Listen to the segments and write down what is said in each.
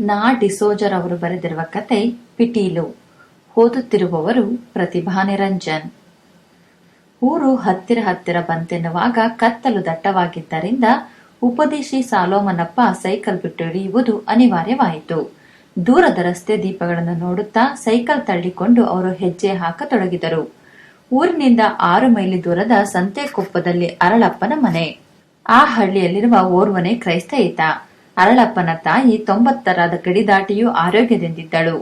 ನಾ ಡಿಸೋಜರ್ ಅವರು ಬರೆದಿರುವ ಕತೆ ಪಿಟೀಲು. ಓದುತ್ತಿರುವವರು ಪ್ರತಿಭಾ ನಿರಂಜನ್. ಊರು ಹತ್ತಿರ ಹತ್ತಿರ ಬಂತೆನ್ನುವಾಗ ಕತ್ತಲು ದಟ್ಟವಾಗಿದ್ದರಿಂದ ಉಪದೇಶಿ ಸಾಲೋಮನಪ್ಪ ಸೈಕಲ್ ಬಿಟ್ಟು ಹಿಡಿಯುವುದು ಅನಿವಾರ್ಯವಾಯಿತು. ದೂರದ ರಸ್ತೆ ದೀಪಗಳನ್ನು ನೋಡುತ್ತಾ ಸೈಕಲ್ ತಳ್ಳಿಕೊಂಡು ಅವರು ಹೆಜ್ಜೆ ಹಾಕತೊಡಗಿದರು ಊರಿನಿಂದ ಆರು ಮೈಲಿ ದೂರದ ಸಂತೆಕೊಪ್ಪದಲ್ಲಿ ಅರಳಪ್ಪನ ಮನೆ. ಆ ಹಳ್ಳಿಯಲ್ಲಿರುವ ಓರ್ವನೇ ಕ್ರೈಸ್ತ ಈತ ಅರಳಪ್ಪನ ತಾಯಿ ತೊಂಬತ್ತರಾದ ಗಡಿ ದಾಟಿಯೂ ಆರೋಗ್ಯದಿಂದಿದ್ದಳು.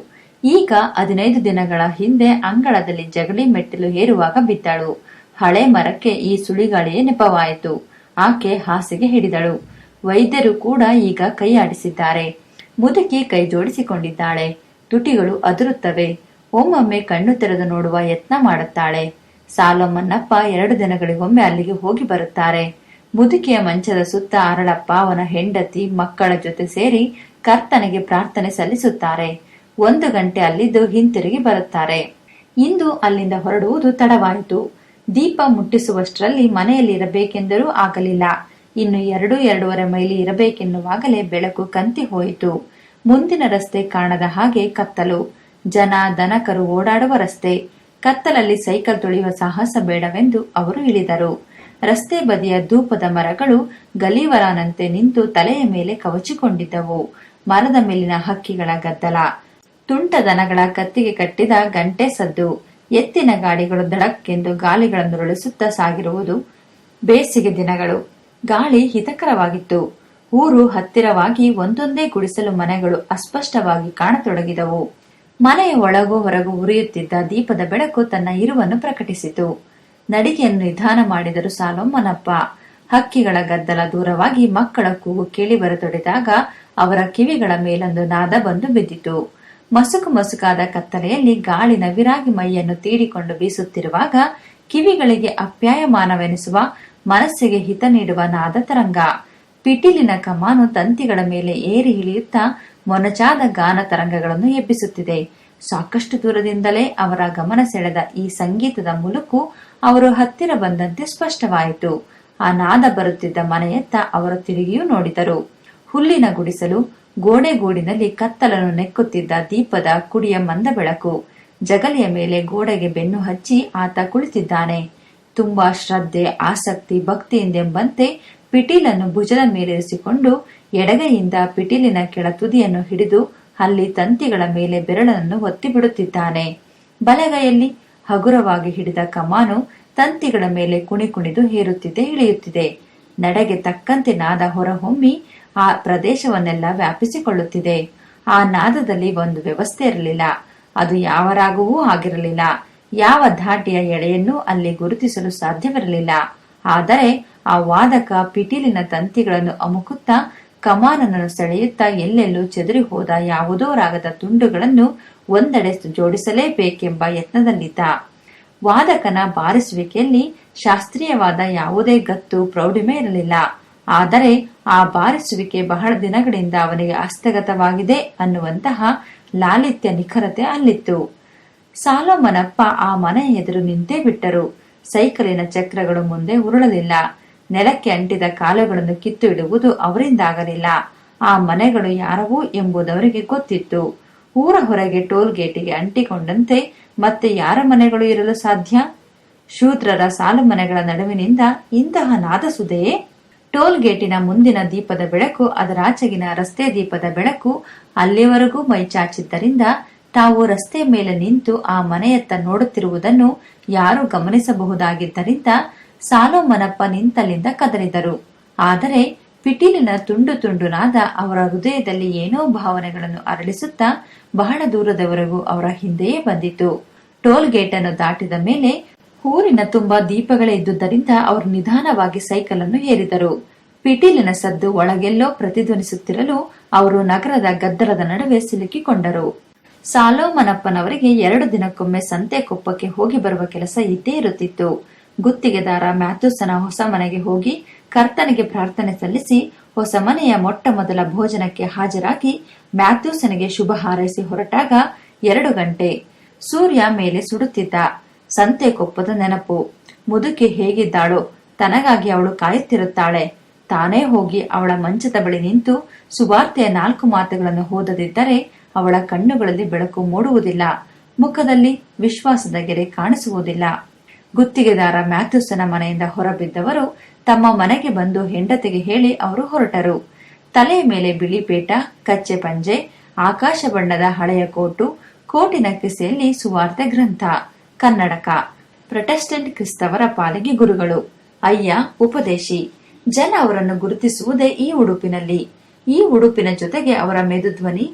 ಈಗ ಹದಿನೈದು ದಿನಗಳ ಹಿಂದೆ ಅಂಗಳದಲ್ಲಿ ಜಗಲಿ ಮೆಟ್ಟಿಲು ಏರುವಾಗ ಬಿದ್ದಳು. ಹಳೆ ಮರಕ್ಕೆ ಈ ಸುಳಿಗಾಳಿಯೇ ನೆಪವಾಯಿತು. ಆಕೆ ಹಾಸಿಗೆ ಹಿಡಿದಳು. ವೈದ್ಯರು ಕೂಡ ಈಗ ಕೈ ಆಡಿಸಿದ್ದಾರೆ. ಮುದುಕಿ ಕೈ ಜೋಡಿಸಿಕೊಂಡಿದ್ದಾಳೆ. ತುಟಿಗಳು ಅದುರುತ್ತವೆ. ಒಮ್ಮೊಮ್ಮೆ ಕಣ್ಣು ತೆರೆದು ನೋಡುವ ಯತ್ನ ಮಾಡುತ್ತಾಳೆ. ಸಾಲೊಮ್ಮನ್ನಪ್ಪ ಎರಡು ದಿನಗಳಿಗೊಮ್ಮೆ ಅಲ್ಲಿಗೆ ಹೋಗಿ ಬರುತ್ತಾರೆ. ಮುದುಕಿಯ ಮಂಚದ ಸುತ್ತ ಅರಳಪ್ಪ ಅವನ ಹೆಂಡತಿ ಮಕ್ಕಳ ಜೊತೆ ಸೇರಿ ಕರ್ತನಿಗೆ ಪ್ರಾರ್ಥನೆ ಸಲ್ಲಿಸುತ್ತಾರೆ. ಒಂದು ಗಂಟೆ ಅಲ್ಲಿದ್ದು ಹಿಂತಿರುಗಿ ಬರುತ್ತಾರೆ. ಇಂದು ಅಲ್ಲಿಂದ ಹೊರಡುವುದು ತಡವಾಯಿತು. ದೀಪ ಮುಟ್ಟಿಸುವಷ್ಟರಲ್ಲಿ ಮನೆಯಲ್ಲಿ ಇರಬೇಕೆಂದರೂ ಆಗಲಿಲ್ಲ. ಇನ್ನು ಎರಡು ಎರಡೂವರೆ ಮೈಲಿ ಇರಬೇಕೆನ್ನುವಾಗಲೇ ಬೆಳಕು ಕಂತಿ ಹೋಯಿತು. ಮುಂದಿನ ರಸ್ತೆ ಕಾಣದ ಹಾಗೆ ಕತ್ತಲು. ಜನ ದನಕರು ಓಡಾಡುವ ರಸ್ತೆ. ಕತ್ತಲಲ್ಲಿ ಸೈಕಲ್ ತುಳಿಯುವ ಸಾಹಸ ಬೇಡವೆಂದು ಅವರು ಇಳಿದರು ರಸ್ತೆ ಬದಿಯ ಧೂಪದ ಮರಗಳು ಗಲೀವರಾನಂತೆ ನಿಂತು ತಲೆಯ ಮೇಲೆ ಕವಚಿಕೊಂಡಿದ್ದವು. ಮರದ ಮೇಲಿನ ಹಕ್ಕಿಗಳ ಗದ್ದಲ. ತುಂಟ ದನಗಳ ಕತ್ತಿಗೆ ಕಟ್ಟಿದ ಗಂಟೆ ಸದ್ದು. ಎತ್ತಿನ ಗಾಡಿಗಳು ದಡಕ್ಕೆಂದು ಗಾಲಿಗಳನ್ನು ರಳಿಸುತ್ತಾ ಸಾಗಿರುವುದು ಬೇಸಿಗೆ ದಿನಗಳು. ಗಾಳಿ ಹಿತಕರವಾಗಿತ್ತು. ಊರು ಹತ್ತಿರವಾಗಿ ಒಂದೊಂದೇ ಗುಡಿಸಲು ಮನೆಗಳು ಅಸ್ಪಷ್ಟವಾಗಿ ಕಾಣತೊಡಗಿದವು. ಮನೆಯ ಒಳಗೂ ಹೊರಗೂ ಉರಿಯುತ್ತಿದ್ದ ದೀಪದ ಬೆಳಕು ತನ್ನ ಇರುವನ್ನು ಪ್ರಕಟಿಸಿತು. ನಡಿಗೆಯನ್ನು ನಿಧಾನ ಮಾಡಿದರು ಸಾಲೊಮ್ಮನಪ್ಪ. ಹಕ್ಕಿಗಳ ಗದ್ದಲ ದೂರವಾಗಿ ಮಕ್ಕಳ ಕೂಗು ಕೇಳಿ ಬರತೊಡೆದಾಗ ಅವರ ಕಿವಿಗಳ ಮೇಲೊಂದು ನಾದ ಬಂದು ಬಿದ್ದಿತು. ಮಸುಕು ಮಸುಕಾದ ಕತ್ತಲೆಯಲ್ಲಿ ಗಾಳಿನ ವಿರಾಗಿ ಮೈಯನ್ನು ತೀಡಿಕೊಂಡು ಬೀಸುತ್ತಿರುವಾಗ ಕಿವಿಗಳಿಗೆ ಅಪ್ಯಾಯಮಾನವೆನಿಸುವ, ಮನಸ್ಸಿಗೆ ಹಿತ ನೀಡುವ ನಾದ ತರಂಗ. ಪಿಟೀಲಿನ ಕಮಾನು ತಂತಿಗಳ ಮೇಲೆ ಏರಿ ಇಳಿಯುತ್ತಾ ಮೊನಚಾದ ಗಾನ ತರಂಗಗಳನ್ನು ಎಬ್ಬಿಸುತ್ತಿದೆ. ಸಾಕಷ್ಟು ದೂರದಿಂದಲೇ ಅವರ ಗಮನ ಸೆಳೆದ ಈ ಸಂಗೀತದ ಮುಲುಕು ಅವರು ಹತ್ತಿರ ಬಂದಂತೆ ಸ್ಪಷ್ಟವಾಯಿತು. ಆ ನಾದ ಬರುತ್ತಿದ್ದ ಮನೆಯತ್ತ ಅವರು ತಿರುಗಿಯೂ ನೋಡಿದರು. ಹುಲ್ಲಿನ ಗುಡಿಸಲು, ಗೋಡೆಗೂಡಿನಲ್ಲಿ ಕತ್ತಲನ್ನು ನೆಕ್ಕುತ್ತಿದ್ದ ದೀಪದ ಕುಡಿಯ ಮಂದ ಬೆಳಕು ಜಗಲಿಯ ಮೇಲೆ ಗೋಡೆಗೆ ಬೆನ್ನು ಹಚ್ಚಿ ಆತ ಕುಳಿತಿದ್ದಾನೆ. ತುಂಬಾ ಶ್ರದ್ಧೆ, ಆಸಕ್ತಿ, ಭಕ್ತಿಯಿಂದೆಂಬಂತೆ ಪಿಟೀಲನ್ನು ಭುಜದ ಮೇಲಿರಿಸಿಕೊಂಡು ಎಡಗೈಯಿಂದ ಪಿಟೀಲಿನ ಕೆಳ ತುದಿಯನ್ನು ಹಿಡಿದು ಅಲ್ಲಿ ತಂತಿಗಳ ಮೇಲೆ ಬೆರಳನ್ನು ಒತ್ತಿ ಬಿಡುತ್ತಿದ್ದಾನೆ ಬಲಗೈಯಲ್ಲಿ ಹಗುರವಾಗಿ ಹಿಡಿದ ಕಮಾನು ತಂತಿಗಳ ಮೇಲೆ ಕುಣಿ ಕುಣಿದು ಹೇರುತ್ತಿದೆ, ಇಳಿಯುತ್ತಿದೆ. ನಡೆಗೆ ತಕ್ಕಂತೆ ನಾದ ಹೊರಹೊಮ್ಮಿ ಆ ಪ್ರದೇಶವನ್ನೆಲ್ಲ ವ್ಯಾಪಿಸಿಕೊಳ್ಳುತ್ತಿದೆ. ಆ ನಾದದಲ್ಲಿ ಒಂದು ವ್ಯವಸ್ಥೆ ಇರಲಿಲ್ಲ. ಅದು ಯಾವ ರಾಗವೂ ಆಗಿರಲಿಲ್ಲ. ಯಾವ ಧಾಟಿಯ ಎಳೆಯನ್ನು ಅಲ್ಲಿ ಗುರುತಿಸಲು ಸಾಧ್ಯವಿರಲಿಲ್ಲ. ಆದರೆ ಆ ವಾದಕ ಪಿಟೀಲಿನ ತಂತಿಗಳನ್ನು ಅಮುಕುತ್ತಾ ಕಮಾನನ್ನು ಸೆಳೆಯುತ್ತಾ ಎಲ್ಲೆಲ್ಲೂ ಚದುರಿ ಹೋದ ಯಾವುದೋ ರಾಗದ ತುಂಡುಗಳನ್ನು ಒಂದೆಡೆ ಜೋಡಿಸಲೇಬೇಕೆಂಬ ಯತ್ನದಲ್ಲಿದ್ದ. ವಾದಕನ ಬಾರಿಸುವಿಕೆಯಲ್ಲಿ ಶಾಸ್ತ್ರೀಯವಾದ ಯಾವುದೇ ಗತ್ತು ಪ್ರೌಢಿಮೆ ಇರಲಿಲ್ಲ. ಆದರೆ ಆ ಬಾರಿಸುವಿಕೆ ಬಹಳ ದಿನಗಳಿಂದ ಅವನಿಗೆ ಹಸ್ತಗತವಾಗಿದೆ ಅನ್ನುವಂತಹ ಲಾಲಿತ್ಯ ನಿಖರತೆ ಅಲ್ಲಿತ್ತು. ಸಾಲೋಮನಪ್ಪ ಆ ಮನೆಯ ಎದುರು ನಿಂತೇ ಬಿಟ್ಟರು. ಸೈಕಲಿನ ಚಕ್ರಗಳು ಮುಂದೆ ಉರುಳಲಿಲ್ಲ. ನೆಲಕ್ಕೆ ಅಂಟಿದ ಕಾಲುಗಳನ್ನು ಕಿತ್ತು ಇಡುವುದು ಅವರಿಂದಾಗಲಿಲ್ಲ. ಆ ಮನೆಗಳು ಯಾರವು ಎಂಬುದವರಿಗೆ ಗೊತ್ತಿತ್ತು. ಊರ ಹೊರಗೆ ಟೋಲ್ ಗೇಟಿಗೆ ಅಂಟಿಕೊಂಡಂತೆ ಮತ್ತೆ ಯಾರ ಮನೆಗಳು ಇರಲು ಸಾಧ್ಯ? ಶೂದ್ರರ ಸಾಲು ಮನೆಗಳ ನಡುವಿನಿಂದ ಇಂತಹ ನಾದಸುದೆಯೇ ಟೋಲ್ ಗೇಟಿನ ಮುಂದಿನ ದೀಪದ ಬೆಳಕು ಅದರಾಚೆಗಿನ ರಸ್ತೆ ದೀಪದ ಬೆಳಕು ಅಲ್ಲಿವರೆಗೂ ಮೈಚಾಚಿದ್ದರಿಂದ ತಾವು ರಸ್ತೆ ಮೇಲೆ ನಿಂತು ಆ ಮನೆಯತ್ತ ನೋಡುತ್ತಿರುವುದನ್ನು ಯಾರು ಗಮನಿಸಬಹುದಾಗಿದ್ದರಿಂದ ಸಾಲೋಮನಪ್ಪ ನಿಂತಲ್ಲಿಂದ ಕದರಿದರು ಆದರೆ ಪಿಟೀಲಿನ ತುಂಡು ತುಂಡುನಾದ ಅವರ ಹೃದಯದಲ್ಲಿ ಏನೋ ಭಾವನೆಗಳನ್ನು ಅರಳಿಸುತ್ತಾ ಬಹಳ ದೂರದವರೆಗೂ ಅವರ ಹಿಂದೆಯೇ ಬಂದಿತು ಟೋಲ್ ಗೇಟ್ ಅನ್ನು ದಾಟಿದ ಮೇಲೆ ಊರಿನ ತುಂಬಾ ದೀಪಗಳೇ ಇದ್ದುದರಿಂದ ಅವರು ನಿಧಾನವಾಗಿ ಸೈಕಲ್ ಅನ್ನು ಏರಿದರು. ಪಿಟೀಲಿನ ಸದ್ದು ಒಳಗೆಲ್ಲೋ ಪ್ರತಿಧ್ವನಿಸುತ್ತಿರಲು ಅವರು ನಗರದ ಗದ್ದಲದ ನಡುವೆ ಸಿಲುಕಿಕೊಂಡರು. ಸಾಲೋಮನಪ್ಪನವರಿಗೆ ಎರಡು ದಿನಕ್ಕೊಮ್ಮೆ ಸಂತೆ ಕೊಪ್ಪಕ್ಕೆ ಹೋಗಿ ಬರುವ ಕೆಲಸ ಇದ್ದೇ ಇರುತ್ತಿತ್ತು. ಗುತ್ತಿಗೆದಾರ ಮ್ಯಾಥ್ಯೂಸನ ಹೊಸ ಮನೆಗೆ ಹೋಗಿ ಕರ್ತನಿಗೆ ಪ್ರಾರ್ಥನೆ ಸಲ್ಲಿಸಿ ಹೊಸ ಮನೆಯ ಮೊಟ್ಟ ಮೊದಲ ಭೋಜನಕ್ಕೆ ಹಾಜರಾಗಿ ಮ್ಯಾಥ್ಯೂಸನಿಗೆ ಶುಭ ಹಾರೈಸಿ ಹೊರಟಾಗ ಎರಡು ಗಂಟೆ. ಸೂರ್ಯ ಮೇಲೆ ಸುಡುತ್ತಿದ್ದ ಸಂತೆ ಕೊಪ್ಪದ ನೆನಪು. ಮುದುಕಿ ಹೇಗಿದ್ದಾಳೋ, ತನಗಾಗಿ ಅವಳು ಕಾಯುತ್ತಿರುತ್ತಾಳೆ. ತಾನೇ ಹೋಗಿ ಅವಳ ಮಂಚದ ಬಳಿ ನಿಂತು ಸುವಾರ್ತೆಯ ನಾಲ್ಕು ಮಾತುಗಳನ್ನು ಓದದಿದ್ದರೆ ಅವಳ ಕಣ್ಣುಗಳಲ್ಲಿ ಬೆಳಕು ಮೂಡುವುದಿಲ್ಲ. ಮುಖದಲ್ಲಿ ವಿಶ್ವಾಸದ ಗೆರೆ ಕಾಣಿಸುವುದಿಲ್ಲ. ಗುತ್ತಿಗೆದಾರ ಮ್ಯಾಥ್ಯೂಸನ ಮನೆಯಿಂದ ಹೊರಬಿದ್ದವರು ತಮ್ಮ ಮನೆಗೆ ಬಂದು ಹೆಂಡತಿಗೆ ಹೇಳಿ ಅವರು ಹೊರಟರು. ತಲೆಯ ಮೇಲೆ ಬಿಳಿ ಪೇಟ, ಕಚ್ಚೆ ಪಂಜೆ, ಆಕಾಶ ಬಣ್ಣದ ಹಳೆಯ ಕೋಟು, ಕೋಟಿನ ಕಿಸೆಯಲ್ಲಿ ಸುವಾರ್ತೆ ಗ್ರಂಥ, ಕನ್ನಡಕ, ಪ್ರೊಟೆಸ್ಟೆಂಟ್ ಕ್ರಿಸ್ತವರ ಪಾಲಿಗೆ ಗುರುಗಳು, ಅಯ್ಯ, ಉಪದೇಶಿ. ಜನ ಅವರನ್ನು ಗುರುತಿಸುವುದೇ ಈ ಉಡುಪಿನಲ್ಲಿ. ಈ ಉಡುಪಿನ ಜೊತೆಗೆ ಅವರ ಮೆದುಧ್ವನಿ,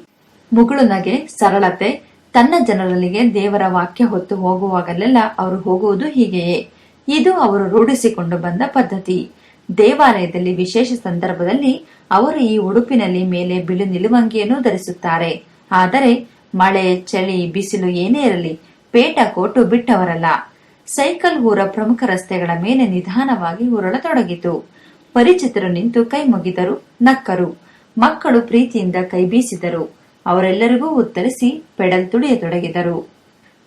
ಮುಗುಳುನಗೆ ಸರಳತೆ ತನ್ನ ಜನರಲ್ಲಿಗೆ ದೇವರ ವಾಕ್ಯ ಹೊತ್ತು ಹೋಗುವಾಗಲೆಲ್ಲ ಅವರು ಹೋಗುವುದು ಹೀಗೆಯೇ. ಇದು ಅವರು ರೂಢಿಸಿಕೊಂಡು ಬಂದ ಪದ್ಧತಿ. ದೇವಾಲಯದಲ್ಲಿ ವಿಶೇಷ ಸಂದರ್ಭದಲ್ಲಿ ಅವರು ಈ ಉಡುಪಿನಲ್ಲಿ ಮೇಲೆ ಬಿಳಿ ನಿಲುವಂಗಿಯನ್ನು ಧರಿಸುತ್ತಾರೆ. ಆದರೆ ಮಳೆ, ಚಳಿ, ಬಿಸಿಲು ಏನೇ ಇರಲಿ, ಪೇಟ ಕೋಟು ಬಿಟ್ಟವರಲ್ಲ. ಸೈಕಲ್ ಊರ ಪ್ರಮುಖ ರಸ್ತೆಗಳ ಮೇಲೆ ನಿಧಾನವಾಗಿ ಉರುಳತೊಡಗಿತು. ಪರಿಚಿತರು ನಿಂತು ಕೈ ಮುಗಿದರು, ನಕ್ಕರು. ಮಕ್ಕಳು ಪ್ರೀತಿಯಿಂದ ಕೈ ಬೀಸಿದರು. ಅವರೆಲ್ಲರಿಗೂ ಉತ್ತರಿಸಿ ಪೆಡಲ್ ತುಳಿಯತೊಡಗಿದರು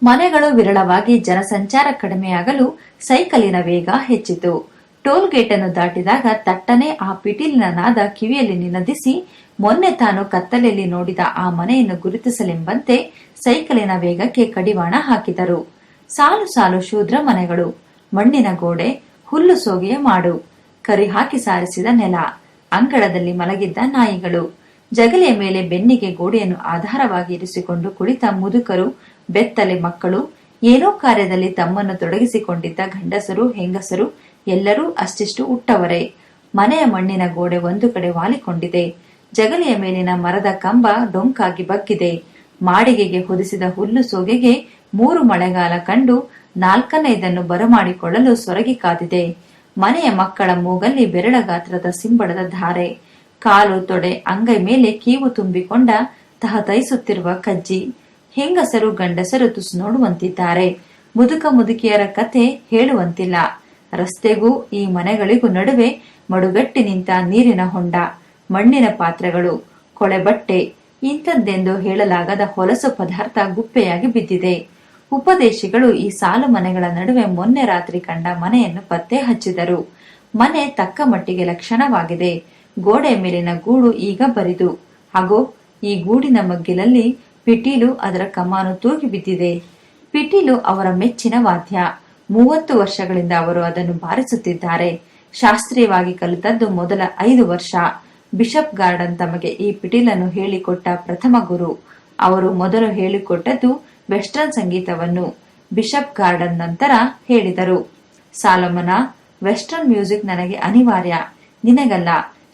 ಮನೆಗಳು ವಿರಳವಾಗಿ ಜನಸಂಚಾರ ಕಡಿಮೆಯಾಗಲು ಸೈಕಲಿನ ವೇಗ ಹೆಚ್ಚಿತು. ಟೋಲ್ ಗೇಟ್ ಅನ್ನು ದಾಟಿದಾಗ ತಟ್ಟನೆ ಆ ಪಿಟೀಲಿನ ನಾದ ಕಿವಿಯಲ್ಲಿ ನಿನದಿಸಿ, ಮೊನ್ನೆ ತಾನು ಕತ್ತಲೆಯಲ್ಲಿ ನೋಡಿದ ಆ ಮನೆಯನ್ನು ಗುರುತಿಸಲೆಂಬಂತೆ ಸೈಕಲಿನ ವೇಗಕ್ಕೆ ಕಡಿವಾಣ ಹಾಕಿದರು. ಸಾಲು ಸಾಲು ಶೂದ್ರ ಮನೆಗಳು, ಮಣ್ಣಿನ ಗೋಡೆ, ಹುಲ್ಲು ಸೋಗೆಯ ಮಾಡು ಕರಿ ಹಾಕಿ ಸಾರಿಸಿದ ನೆಲ, ಅಂಗಳದಲ್ಲಿ ಮಲಗಿದ್ದ ನಾಯಿಗಳು. ಜಗಲಿಯ ಮೇಲೆ ಬೆನ್ನಿಗೆ ಗೋಡೆಯನ್ನು ಆಧಾರವಾಗಿ ಇರಿಸಿಕೊಂಡು ಕುಳಿತ ಮುದುಕರು, ಬೆತ್ತಲೆ ಮಕ್ಕಳು, ಏನೋ ಕಾರ್ಯದಲ್ಲಿ ತಮ್ಮನ್ನು ತೊಡಗಿಸಿಕೊಂಡಿದ್ದ ಗಂಡಸರು, ಹೆಂಗಸರು ಎಲ್ಲರೂ ಅಷ್ಟಿಷ್ಟು ಉಟ್ಟವರೇ. ಮನೆಯ ಮಣ್ಣಿನ ಗೋಡೆ ಒಂದು ಕಡೆ ವಾಲಿಕೊಂಡಿದೆ. ಜಗಲಿಯ ಮೇಲಿನ ಮರದ ಕಂಬ ಡೊಂಕಾಗಿ ಬಗ್ಗಿದೆ. ಮಾಡಿಗೆಗೆ ಹೊದಿಸಿದ ಹುಲ್ಲು ಸೋಗೆಗೆ ಮೂರು ಮಳೆಗಾಲ ಕಂಡು ನಾಲ್ಕನೆಯದನ್ನು ಬರಮಾಡಿಕೊಳ್ಳಲು ಸೊರಗಿ ಕಾದಿದೆ. ಮನೆಯ ಮಕ್ಕಳ ಮೂಗಲ್ಲಿ ಬೆರಳ ಗಾತ್ರದ ಸಿಂಬಳದ ಧಾರೆ. ಕಾಲು ತೊಡೆ ಅಂಗೈ ಮೇಲೆ ಕೀವು ತುಂಬಿಕೊಂಡ ತಹತೈಸುತ್ತಿರುವ ಕಜ್ಜಿ. ಹೆಂಗಸರು ಗಂಡಸರು ತುಸು ನೋಡುವಂತಿದ್ದಾರೆ. ಮುದುಕ ಮುದುಕಿಯರ ಕಥೆ ಹೇಳುವಂತಿಲ್ಲ. ರಸ್ತೆಗೂ ಈ ಮನೆಗಳಿಗೂ ನಡುವೆ ಮಡುಗಟ್ಟಿ ನಿಂತ ನೀರಿನ ಹೊಂಡ, ಮಣ್ಣಿನ ಪಾತ್ರೆಗಳು ಕೊಳೆ ಬಟ್ಟೆ ಇಂಥದ್ದೆಂದು ಹೇಳಲಾಗದ ಹೊಲಸು ಪದಾರ್ಥ ಗುಪ್ಪೆಯಾಗಿ ಬಿದ್ದಿದೆ. ಉಪದೇಶಿಗಳು ಈ ಸಾಲು ಮನೆಗಳ ನಡುವೆ ಮೊನ್ನೆ ರಾತ್ರಿ ಕಂಡ ಮನೆಯನ್ನು ಪತ್ತೆ ಹಚ್ಚಿದರು. ಮನೆ ತಕ್ಕ ಮಟ್ಟಿಗೆ ಲಕ್ಷಣವಾಗಿದೆ. ಗೋಡೆ ಮೇಲಿನ ಗೂಡು ಈಗ ಬರಿದು. ಹಾಗೂ ಈ ಗೂಡಿನ ಮಗ್ಗಿಲಲ್ಲಿ ಪಿಟೀಲು ಅದರ ಕಮಾನು ತೂಗಿ ಬಿದ್ದಿದೆ. ಪಿಟೀಲು ಅವರ ಮೆಚ್ಚಿನ ವಾದ್ಯ. ಮೂವತ್ತು ವರ್ಷಗಳಿಂದ ಅವರು ಅದನ್ನು ಬಾರಿಸುತ್ತಿದ್ದಾರೆ. ಶಾಸ್ತ್ರೀಯವಾಗಿ ಕಲಿತದ್ದು ಮೊದಲ ಐದು ವರ್ಷ. ಬಿಷಪ್ ಗಾರ್ಡನ್ ತಮಗೆ ಈ ಪಿಟೀಲನ್ನು ಹೇಳಿಕೊಟ್ಟ ಪ್ರಥಮ ಗುರು. ಅವರು ಮೊದಲು ಹೇಳಿಕೊಟ್ಟದ್ದು ವೆಸ್ಟರ್ನ್ ಸಂಗೀತವನ್ನು ಬಿಷಪ್ ಗಾರ್ಡನ್ ನಂತರ ಹೇಳಿದರು. ಸಾಲಮನ, ವೆಸ್ಟರ್ನ್ ಮ್ಯೂಸಿಕ್ ನನಗೆ ಅನಿವಾರ್ಯ. ನಿನಗಲ್ಲ.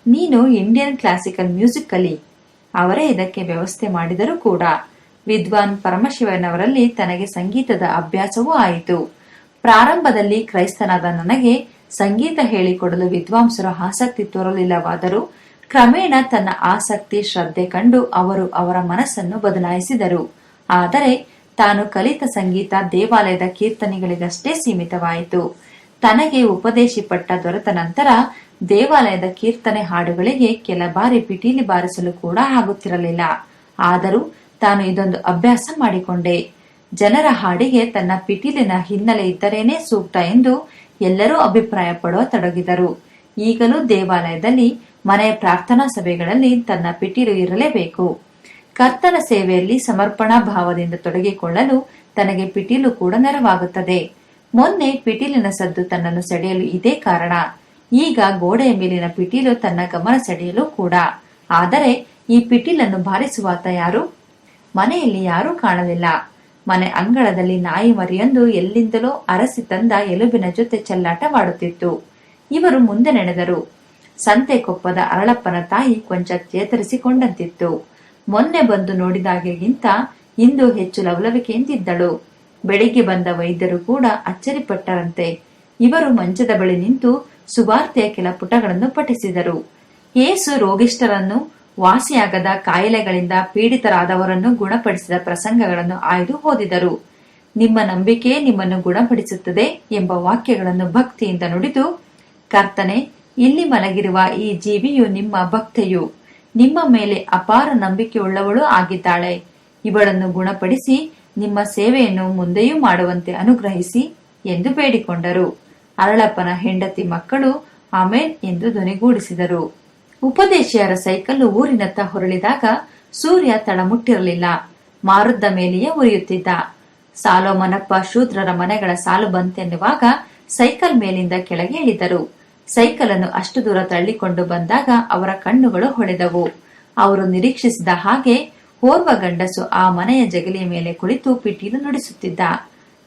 ನೀನು ಇಂಡಿಯನ್ ಕ್ಲಾಸಿಕಲ್ ಮ್ಯೂಸಿಕ್ ಕಲಿ ಅವರೇ ಇದಕ್ಕೆ ವ್ಯವಸ್ಥೆ ಮಾಡಿದರೂ ಕೂಡ ವಿದ್ವಾನ್ ಪರಮಶಿವನವರಲ್ಲಿ ತನಗೆ ಸಂಗೀತದ ಅಭ್ಯಾಸವೂ ಆಯಿತು. ಪ್ರಾರಂಭದಲ್ಲಿ ಕ್ರೈಸ್ತನಾದ ನನಗೆ ಸಂಗೀತ ಹೇಳಿಕೊಡಲು ವಿದ್ವಾಂಸರು ಆಸಕ್ತಿ ತೋರಲಿಲ್ಲವಾದರೂ ಕ್ರಮೇಣ ತನ್ನ ಆಸಕ್ತಿ ಶ್ರದ್ಧೆ ಕಂಡು ಅವರು ಅವರ ಮನಸ್ಸನ್ನು ಬದಲಾಯಿಸಿದರು. ಆದರೆ ತಾನು ಕಲಿತ ಸಂಗೀತ ದೇವಾಲಯದ ಕೀರ್ತನೆಗಳಿಗಷ್ಟೇ ಸೀಮಿತವಾಯಿತು. ತನಗೆ ಉಪದೇಶಿಪಟ್ಟ ದೊರೆತ ನಂತರ ದೇವಾಲಯದ ಕೀರ್ತನೆ ಹಾಡುಗಳಿಗೆ ಕೆಲ ಬಾರಿ ಪಿಟೀಲಿ ಬಾರಿಸಲು ಕೂಡ ಆಗುತ್ತಿರಲಿಲ್ಲ. ಆದರೂ ತಾನು ಇದೊಂದು ಅಭ್ಯಾಸ ಮಾಡಿಕೊಂಡೆ. ಜನರ ಹಾಡಿಗೆ ತನ್ನ ಪಿಟೀಲಿನ ಹಿನ್ನೆಲೆ ಇದ್ದರೇನೇ ಸೂಕ್ತ ಎಂದು ಎಲ್ಲರೂ ಅಭಿಪ್ರಾಯ ಪಡುವ ತೊಡಗಿದರು. ಈಗಲೂ ದೇವಾಲಯದಲ್ಲಿ ಮನೆಯ ಪ್ರಾರ್ಥನಾ ಸಭೆಗಳಲ್ಲಿ ತನ್ನ ಪಿಟೀಲು ಇರಲೇಬೇಕು. ಕರ್ತನ ಸೇವೆಯಲ್ಲಿ ಸಮರ್ಪಣಾ ಭಾವದಿಂದ ತೊಡಗಿಕೊಳ್ಳಲು ತನಗೆ ಪಿಟೀಲು ಕೂಡ ನೆರವಾಗುತ್ತದೆ. ಮೊನ್ನೆ ಪಿಟೀಲಿನ ಸದ್ದು ತನ್ನನ್ನು ಸೆಳೆಯಲು ಇದೇ ಕಾರಣ. ಈಗ ಗೋಡೆಯ ಮೇಲಿನ ಪಿಟೀಲು ತನ್ನ ಗಮನ ಸೆಳೆಯಲು ಕೂಡ. ಆದರೆ ಈ ಪಿಟೀಲನ್ನು ಬಾರಿಸುವಾತ ಯಾರು? ಮನೆಯಲ್ಲಿ ಯಾರೂ ಕಾಣಲಿಲ್ಲ. ಮನೆ ಅಂಗಳದಲ್ಲಿ ನಾಯಿ ಮರಿಯೊಂದು ಎಲ್ಲಿಂದಲೋ ಅರಸಿ ತಂದ ಎಲುಬಿನ ಜೊತೆ ಚೆಲ್ಲಾಟವಾಡುತ್ತಿತ್ತು ಇವರು ಮುಂದೆ ನಡೆದರು. ಸಂತೆ ಕೊಪ್ಪದ ಅರಳಪ್ಪನ ತಾಯಿ ಕೊಂಚ ಚೇತರಿಸಿಕೊಂಡಂತಿತ್ತು. ಮೊನ್ನೆ ಬಂದು ನೋಡಿದಾಗಿಗಿಂತ ಇಂದು ಹೆಚ್ಚು ಲವಲವಿಕೆಯಿಂದಿದ್ದಳು. ಬೆಳಿಗ್ಗೆ ಬಂದ ವೈದ್ಯರು ಕೂಡ ಅಚ್ಚರಿಪಟ್ಟರಂತೆ. ಇವರು ಮಂಚದ ಬಳಿ ನಿಂತು ಸುವಾರ್ತೆಯ ಕೆಲ ಪುಟಗಳನ್ನು ಪಠಿಸಿದರು. ಏಸು ರೋಗಿಷ್ಠರನ್ನು ವಾಸಿಯಾಗದ ಕಾಯಿಲೆಗಳಿಂದ ಪೀಡಿತರಾದವರನ್ನು ಗುಣಪಡಿಸಿದ ಪ್ರಸಂಗಗಳನ್ನು ಆಯ್ದು ಓದಿದರು. ನಿಮ್ಮ ನಂಬಿಕೆ ನಿಮ್ಮನ್ನು ಗುಣಪಡಿಸುತ್ತದೆ ಎಂಬ ವಾಕ್ಯಗಳನ್ನು ಭಕ್ತಿಯಿಂದ ನುಡಿದು, ಕರ್ತನೆ, ಇಲ್ಲಿ ಮಲಗಿರುವ ಈ ಜೀವಿಯು ನಿಮ್ಮ ಭಕ್ತೆಯು. ನಿಮ್ಮ ಮೇಲೆ ಅಪಾರ ನಂಬಿಕೆಯುಳ್ಳವಳು ಆಗಿದ್ದಾಳೆ. ಇವಳನ್ನು ಗುಣಪಡಿಸಿ ನಿಮ್ಮ ಸೇವೆಯನ್ನು ಮುಂದೆಯೂ ಮಾಡುವಂತೆ ಅನುಗ್ರಹಿಸಿ ಎಂದು ಬೇಡಿಕೊಂಡರು. ಅರಳಪ್ಪನ ಹೆಂಡತಿ ಮಕ್ಕಳು ಆಮೇನ್ ಎಂದು ಧ್ವನಿಗೂಡಿಸಿದರು. ಉಪದೇಶಿಯರ ಸೈಕಲ್ ಊರಿನತ್ತ ಹೊರಳಿದಾಗ ಸೂರ್ಯ ತಳಮುಟ್ಟಿರಲಿಲ್ಲ. ಮಾರುದ್ದ ಮೇಲೆಯೇ ಉರಿಯುತ್ತಿದ್ದ. ಸಾಲೋಮನಪ್ಪ ಶೂದ್ರರ ಮನೆಗಳ ಸಾಲು ಬಂತೆನ್ನುವಾಗ ಸೈಕಲ್ ಮೇಲಿಂದ ಕೆಳಗೆ ಇಳಿದರು. ಸೈಕಲ್ ಅನ್ನು ಅಷ್ಟು ದೂರ ತಳ್ಳಿಕೊಂಡು ಬಂದಾಗ ಅವರ ಕಣ್ಣುಗಳು ಹೊಳೆದವು ಅವರು ನಿರೀಕ್ಷಿಸಿದ ಹಾಗೆ ಓರ್ವ ಗಂಡಸು ಆ ಮನೆಯ ಜಗಲಿಯ ಮೇಲೆ ಕುಳಿತು ಪಿಟೀಲು ನುಡಿಸುತ್ತಿದ್ದ.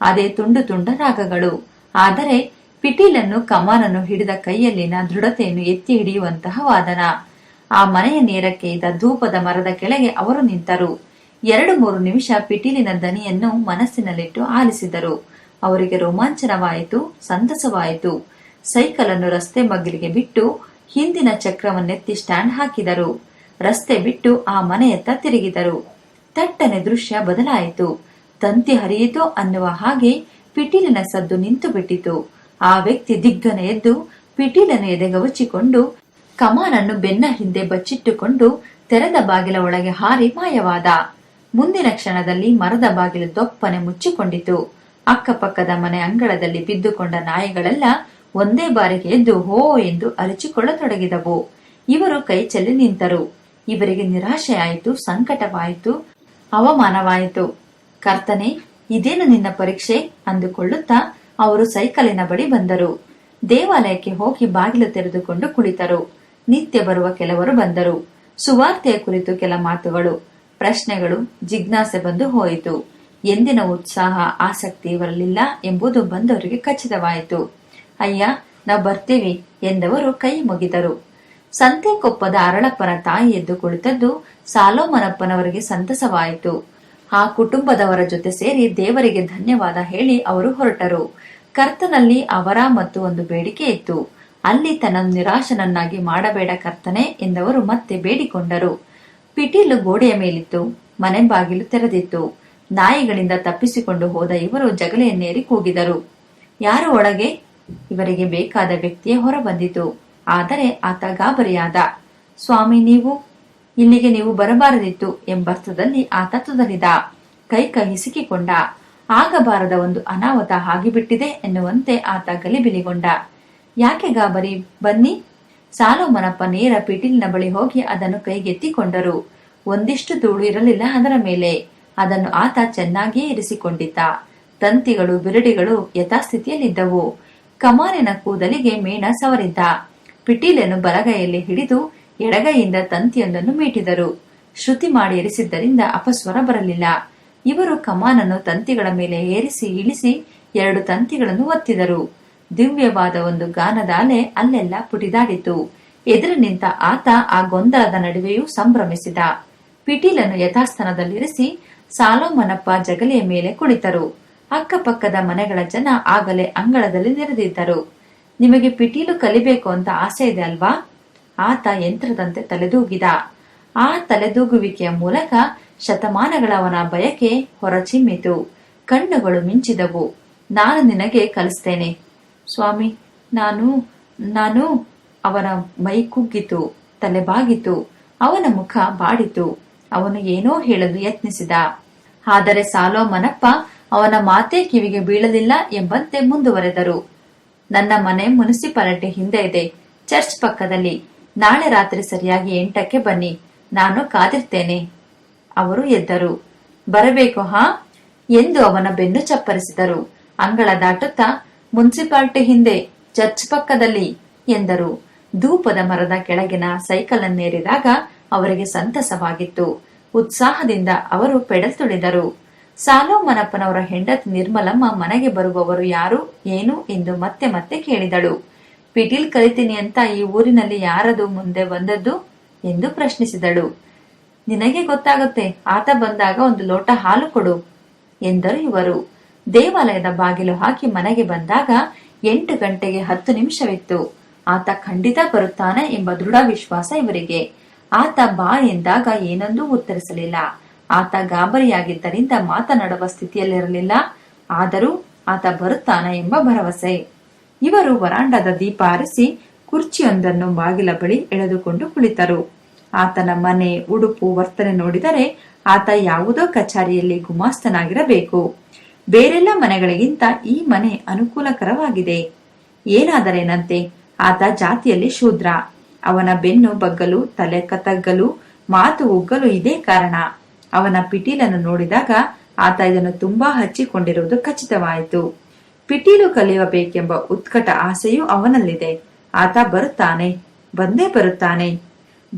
ಅದೇ ತುಂಡು ತುಂಡ ರಾಗಗಳು. ಆದರೆ ಪಿಟೀಲನ್ನು, ಕಮಾನನ್ನು ಹಿಡಿದ ಕೈಯಲ್ಲಿನ ದೃಢತೆಯನ್ನು ಎತ್ತಿ ಹಿಡಿಯುವಂತಹ ವಾದನ. ಆ ಮನೆಯ ನೇರಕ್ಕೆ ಇದ್ದ ಧೂಪದ ಮರದ ಕೆಳಗೆ ಅವರು ನಿಂತರು. ಎರಡು ಮೂರು ನಿಮಿಷ ಪಿಟೀಲಿನ ದನಿಯನ್ನು ಮನಸ್ಸಿನಲ್ಲಿಟ್ಟು ಆಲಿಸಿದರು. ಅವರಿಗೆ ರೋಮಾಂಚನವಾಯಿತು, ಸಂತಸವಾಯಿತು. ಸೈಕಲ್ ಅನ್ನು ರಸ್ತೆ ಮಗ್ಗಲಿಗೆ ಬಿಟ್ಟು ಹಿಂದಿನ ಚಕ್ರವನ್ನೆತ್ತಿ ಸ್ಟ್ಯಾಂಡ್ ಹಾಕಿದರು. ರಸ್ತೆ ಬಿಟ್ಟು ಆ ಮನೆಯತ್ತ ತಿರುಗಿದರು. ತಟ್ಟನೆ ದೃಶ್ಯ ಬದಲಾಯಿತು. ತಂತಿ ಹರಿಯಿತೋ ಅನ್ನುವ ಹಾಗೆ ಪಿಟೀಲಿನ ಸದ್ದು ನಿಂತು ಬಿಟ್ಟಿತು ಆ ವ್ಯಕ್ತಿ ದಿಗ್ಗನೆ ಎದ್ದು ಪಿಟೀಲನ್ನು ಎದೆಗವಚಿಕೊಂಡು ಕಮಾನನ್ನು ಬೆನ್ನ ಹಿಂದೆ ಬಚ್ಚಿಟ್ಟುಕೊಂಡು ತೆರೆದ ಬಾಗಿಲ ಒಳಗೆ ಹಾರಿ ಮಾಯವಾದ. ಮುಂದಿನ ಕ್ಷಣದಲ್ಲಿ ಮರದ ಬಾಗಿಲು ದೊಪ್ಪನೆ ಮುಚ್ಚಿಕೊಂಡಿತು. ಅಕ್ಕಪಕ್ಕದ ಮನೆ ಅಂಗಳದಲ್ಲಿ ಬಿದ್ದುಕೊಂಡ ನಾಯಿಗಳೆಲ್ಲ ಒಂದೇ ಬಾರಿಗೆ ಎದ್ದು ಹೋ ಎಂದು ಅರಚಿಕೊಳ್ಳತೊಡಗಿದವು. ಇವರು ಕೈ ಚೆಲ್ಲಿ ನಿಂತರು. ಇವರಿಗೆ ನಿರಾಶೆಯಾಯಿತು, ಸಂಕಟವಾಯಿತು, ಅವಮಾನವಾಯಿತು. ಕರ್ತನೆ, ಇದೇನು ನಿನ್ನ ಪರೀಕ್ಷೆ? ಅಂದುಕೊಳ್ಳುತ್ತಾ ಅವರು ಸೈಕಲಿನ ಬಳಿ ಬಂದರು. ದೇವಾಲಯಕ್ಕೆ ಹೋಗಿ ಬಾಗಿಲು ತೆರೆದುಕೊಂಡು ಕುಳಿತರು. ನಿತ್ಯ ಬರುವ ಕೆಲವರು ಬಂದರು. ಸುವಾರ್ತೆಯ ಕುರಿತು ಕೆಲ ಮಾತುಗಳು, ಪ್ರಶ್ನೆಗಳು, ಜಿಜ್ಞಾಸೆ ಬಂದು ಹೋಯಿತು. ಎಂದಿನ ಉತ್ಸಾಹ, ಆಸಕ್ತಿ ಇವರಲಿಲ್ಲ ಎಂಬುದು ಬಂದವರಿಗೆ ಖಚಿತವಾಯಿತು. ಅಯ್ಯ, ನಾವು ಬರ್ತೀವಿ ಎಂದವರು ಕೈ ಮುಗಿದರು. ಸಂತೆಕೊಪ್ಪದ ಅರಳಪ್ಪನ ತಾಯಿ ಎದ್ದು ಕುಳಿತದ್ದು ಸಾಲೋಮನಪ್ಪನವರಿಗೆ ಸಂತಸವಾಯಿತು. ಆ ಕುಟುಂಬದವರ ಜೊತೆ ಸೇರಿ ದೇವರಿಗೆ ಧನ್ಯವಾದ ಹೇಳಿ ಅವರು ಹೊರಟರು. ಕರ್ತನಲ್ಲಿ ಅವರ ಮತ್ತು ಒಂದು ಬೇಡಿಕೆ ಇತ್ತು. ಅಲ್ಲಿ ತನ್ನ ನಿರಾಶನನ್ನಾಗಿ ಮಾಡಬೇಡ ಕರ್ತನೆ ಎಂದವರು ಮತ್ತೆ ಬೇಡಿಕೊಂಡರು. ಪಿಟೀಲು ಗೋಡೆಯ ಮೇಲಿತ್ತು, ಮನೆ ಬಾಗಿಲು ತೆರೆದಿತ್ತು. ನಾಯಿಗಳಿಂದ ತಪ್ಪಿಸಿಕೊಂಡು ಹೋದ ಇವರು ಜಗಲೆಯನ್ನೇರಿ ಕೂಗಿದರು. ಯಾರು ಒಳಗೆ? ಇವರಿಗೆ ಬೇಕಾದ ವ್ಯಕ್ತಿಯೇ ಹೊರ ಬಂದಿತು ಆದರೆ ಆತ ಗಾಬರಿಯಾದ. ಸ್ವಾಮಿ, ನೀವು? ಇಲ್ಲಿಗೆ ನೀವು ಬರಬಾರದಿತ್ತು ಎಂಬರ್ಥದಲ್ಲಿ ಆತ ತುದಲಿದ. ಕೈ ಕೈ ಹಿಸುಕಿಕೊಂಡ ಆಗಬಾರದ ಒಂದು ಅನಾಹುತ ಆಗಿಬಿಟ್ಟಿದೆ ಎನ್ನುವಂತೆ ಆತ ಗಲಿಬಿಲಿಗೊಂಡ. ಯಾಕೆ ಗಾಬರಿ? ಬನ್ನಿ. ಸಾಲೋಮನಪ್ಪ ನೇರ ಪಿಟೀಲಿನ ಬಳಿ ಹೋಗಿ ಅದನ್ನು ಕೈಗೆತ್ತಿಕೊಂಡರು. ಒಂದಿಷ್ಟು ಧೂಳು ಇರಲಿಲ್ಲ ಅದರ ಮೇಲೆ. ಅದನ್ನು ಆತ ಚೆನ್ನಾಗಿಯೇ ಇರಿಸಿಕೊಂಡಿದ್ದ. ತಂತಿಗಳು, ಬಿರಡಿಗಳು ಯಥಾಸ್ಥಿತಿಯಲ್ಲಿದ್ದವು. ಕಮಾನಿನ ಕೂದಲಿಗೆ ಮೇಣ ಸವರಿದ್ದ. ಪಿಟೀಲನ್ನು ಬಲಗೈಯಲ್ಲಿ ಹಿಡಿದು ಎಡಗೈಯಿಂದ ತಂತಿಯೊಂದನ್ನು ಮೀಟಿದರು. ಶ್ರುತಿ ಮಾಡಿ ಇರಿಸಿದ್ದರಿಂದ ಅಪಸ್ವರ ಬರಲಿಲ್ಲ. ಇವರು ಕಮಾನನ್ನು ತಂತಿಗಳ ಮೇಲೆ ಏರಿಸಿ ಇಳಿಸಿ ಎರಡು ತಂತಿಗಳನ್ನು ಒತ್ತಿದರು. ದಿವ್ಯವಾದ ಒಂದು ಗಾನದ ಅಲೆ ಅಲ್ಲೆಲ್ಲ ಪುಟಿದಾಡಿತು. ಎದುರು ನಿಂತ ಆತ ಆ ಗೊಂದಲದ ನಡುವೆಯೂ ಸಂಭ್ರಮಿಸಿದ. ಪಿಟೀಲನ್ನು ಯಥಾಸ್ಥಾನದಲ್ಲಿರಿಸಿ ಸಾಲೋಮನಪ್ಪ ಜಗಲಿಯ ಮೇಲೆ ಕುಳಿತರು. ಅಕ್ಕಪಕ್ಕದ ಮನೆಗಳ ಜನ ಆಗಲೇ ಅಂಗಳದಲ್ಲಿ ನೆರೆದಿದ್ದರು. ನಿಮಗೆ ಪಿಟೀಲು ಕಲಿಬೇಕು ಅಂತ ಆಸೆ ಇದೆ ಅಲ್ವಾ? ಆತ ಯಂತ್ರದಂತೆ ತಲೆದೂಗಿದ. ಆ ತಲೆದೂಗುವಿಕೆಯ ಮೂಲಕ ಶತಮಾನಗಳವನ ಬಯಕೆ ಹೊರಚಿಮ್ಮಿತು. ಕಣ್ಣುಗಳು ಮಿಂಚಿದವು. ನಾನು ನಿನಗೆ ಕಲಿಸ್ತೇನೆ. ಸ್ವಾಮಿ, ನಾನು ನಾನು ಅವನ ಮೈ ಕುಗ್ಗಿತು ತಲೆ ಬಾಗಿತು ಅವನ ಮುಖ ಬಾಡಿತು. ಅವನು ಏನೋ ಹೇಳಲು ಯತ್ನಿಸಿದ. ಆದರೆ ಸಾಲೋ ಮನಪ್ಪ ಅವನ ಮಾತೇ ಕಿವಿಗೆ ಬೀಳಲಿಲ್ಲ ಎಂಬಂತೆ ಮುಂದುವರೆದರು. ನನ್ನ ಮನೆ ಮುನಿಸಿಪಾಲಿಟಿ ಹಿಂದೆ ಇದೆ. ಚರ್ಚ್ ಪಕ್ಕದಲ್ಲಿ. ನಾಳೆ ರಾತ್ರಿ ಸರಿಯಾಗಿ ಎಂಟಕ್ಕೆ ಬನ್ನಿ. ನಾನು ಕಾದಿರ್ತೇನೆ. ಅವರು ಎದ್ದರು. ಬರಬೇಕು, ಹಾ? ಎಂದು ಅವನ ಬೆನ್ನು ಚಪ್ಪರಿಸಿದರು. ಅಂಗಳ ದಾಟುತ್ತಾ, ಮುನ್ಸಿಪಾಲ್ಟಿ ಹಿಂದೆ, ಚರ್ಚ್ ಪಕ್ಕದಲ್ಲಿ, ಎಂದರು. ಧೂಪದ ಮರದ ಕೆಳಗಿನ ಸೈಕಲ್ ಅನ್ನೇರಿದಾಗ ಅವರಿಗೆ ಸಂತಸವಾಗಿತ್ತು. ಉತ್ಸಾಹದಿಂದ ಅವರು ಪೆಡಲ್ ತುಳಿದರು. ಸಾಲೋಮನಪ್ಪನವರ ಹೆಂಡತಿ ನಿರ್ಮಲಮ್ಮ ಮನೆಗೆ ಬರುವವರು ಯಾರು, ಏನು ಎಂದು ಮತ್ತೆ ಮತ್ತೆ ಕೇಳಿದಳು. ಪಿಟೀಲ್ ಕಲಿತೀನಿ ಅಂತ ಈ ಊರಿನಲ್ಲಿ ಯಾರದು ಮುಂದೆ ಬಂದದ್ದು? ಎಂದು ಪ್ರಶ್ನಿಸಿದಳು. ನಿನಗೆ ಗೊತ್ತಾಗುತ್ತೆ, ಆತ ಬಂದಾಗ ಒಂದು ಲೋಟ ಹಾಲು ಕೊಡು ಎಂದರು ಇವರು. ದೇವಾಲಯದ ಬಾಗಿಲು ಹಾಕಿ ಮನೆಗೆ ಬಂದಾಗ ಎಂಟು ಗಂಟೆಗೆ ಹತ್ತು ನಿಮಿಷವಿತ್ತು. ಆತ ಖಂಡಿತ ಬರುತ್ತಾನೆ ಎಂಬ ದೃಢ ವಿಶ್ವಾಸ ಇವರಿಗೆ. ಆತ ಬಾ ಎಂದಾಗ ಏನೊಂದೂ ಉತ್ತರಿಸಲಿಲ್ಲ. ಆತ ಗಾಬರಿಯಾಗಿದ್ದರಿಂದ ಮಾತನಾಡುವ ಸ್ಥಿತಿಯಲ್ಲಿರಲಿಲ್ಲ. ಆದರೂ ಆತ ಬರುತ್ತಾನೆ ಎಂಬ ಭರವಸೆ. ಇವರು ವರಾಂಡದ ದೀಪ ಆರಿಸಿ ಕುರ್ಚಿಯೊಂದನ್ನು ಬಾಗಿಲ ಬಳಿ ಎಳೆದುಕೊಂಡು ಕುಳಿತರು. ಆತನ ಮನೆ ಉಡುಪು ವರ್ತನೆ ನೋಡಿದರೆ ಆತ ಯಾವುದೋ ಕಚೇರಿಯಲ್ಲಿ ಗುಮಾಸ್ತನಾಗಿರಬೇಕು. ಬೇರೆಲ್ಲ ಮನೆಗಳಿಗಿಂತ ಈ ಮನೆ ಅನುಕೂಲಕರವಾಗಿದೆ. ಏನಾದರೇನಂತೆ ಆತ ಜಾತಿಯಲ್ಲಿ ಶೂದ್ರ. ಅವನ ಬೆನ್ನು ಬಗ್ಗಲು, ತಲೆ ಕತಗ್ಗಲು ಮಾತು ಉಗ್ಗಲು ಇದೇ ಕಾರಣ. ಅವನ ಪಿಟೀಲನ್ನು ನೋಡಿದಾಗ ಆತ ಇದನ್ನು ತುಂಬಾ ಹಚ್ಚಿಕೊಂಡಿರುವುದು ಖಚಿತವಾಯಿತು. ಪಿಟೀಲು ಕಲಿಯಬೇಕೆಂಬ ಉತ್ಕಟ ಆಸೆಯೂ ಅವನಲ್ಲಿದೆ. ಆತ ಬರುತ್ತಾನೆ, ಬಂದೇ ಬರುತ್ತಾನೆ.